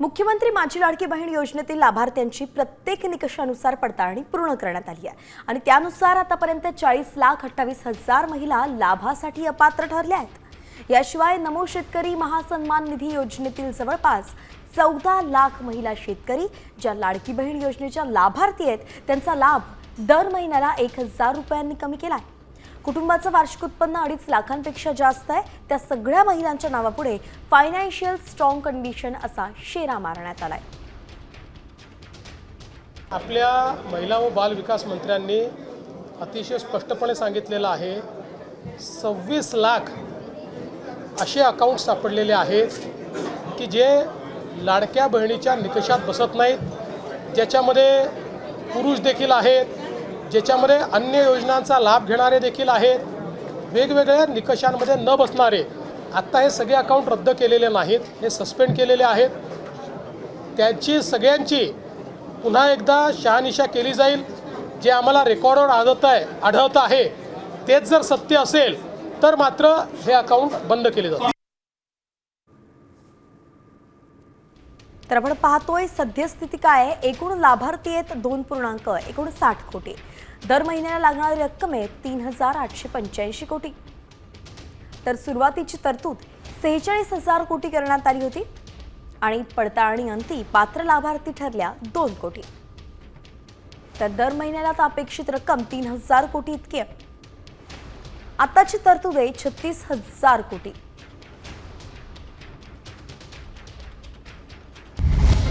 मुख्यमंत्री माझी लाडकी बहीण योजनेतील लाभार्थ्यांची प्रत्येक निकषानुसार पडताळणी पूर्ण करण्यात आली आहे. आणि त्यानुसार आतापर्यंत चाळीस लाख अठ्ठावीस हजार महिला लाभासाठी अपात्र ठरल्या आहेत. याशिवाय नमो शेतकरी महासन्मान निधी योजनेतील जवळपास चौदा लाख महिला शेतकरी ज्या लाडकी बहीण योजनेच्या लाभार्थी आहेत त्यांचा लाभ दर महिन्याला एक हजार रुपयांनी कमी केला आहे. कुटुंबाचं वार्षिक उत्पन्न अडीच लाखांपेक्षा जास्त आहे. त्या सगळ्या महिलांच्या नावापुढे फायनान्शियल स्ट्रॉंग कंडिशन असा शेरा मारण्यात आलाय. आपल्या महिला व बाल विकास मंत्र्यांनी अतिशय स्पष्टपणे सांगितलेलं आहे सव्वीस लाख असे अकाउंट सापडलेले आहेत की जे लाडक्या बहिणीच्या निकषात बसत नाहीत ज्याच्यामध्ये पुरुष देखील आहेत ज्याच्यामध्ये अन्य योजनांचा लाभ घेणारे देखील आहेत. वेगवेगळ्या निकषांमध्ये न बसणारे. आत्ता हे सगळे अकाउंट रद्द केलेले नाहीत. हे सस्पेंड केलेले आहेत. त्यांची सगळ्यांची पुन्हा एकदा शहानिशा केली जाईल. जे आम्हाला रेकॉर्डवर आढळत आहे आढळतं आहे तेच जर सत्य असेल तर मात्र हे अकाउंट बंद केले जाते. तर आपण पाहतोय सद्यस्थिती काय आहे. एकूण लाभार्थी आहेत दोन पूर्णांक एकोणसाठ कोटी. दर महिन्याला लागणारी रक्कम आहे तीन हजार आठशे पंच्याऐंशी कोटी. तर सुरुवातीची तरतूद सेहेचाळीस हजार कोटी करण्यात आली होती आणि पडताळणी अंती पात्र लाभार्थी ठरल्या दोन कोटी. तर दर महिन्याला आता अपेक्षित रक्कम तीन हजार कोटी इतकी आहे. आताची तरतूद आहे छत्तीस हजार कोटी.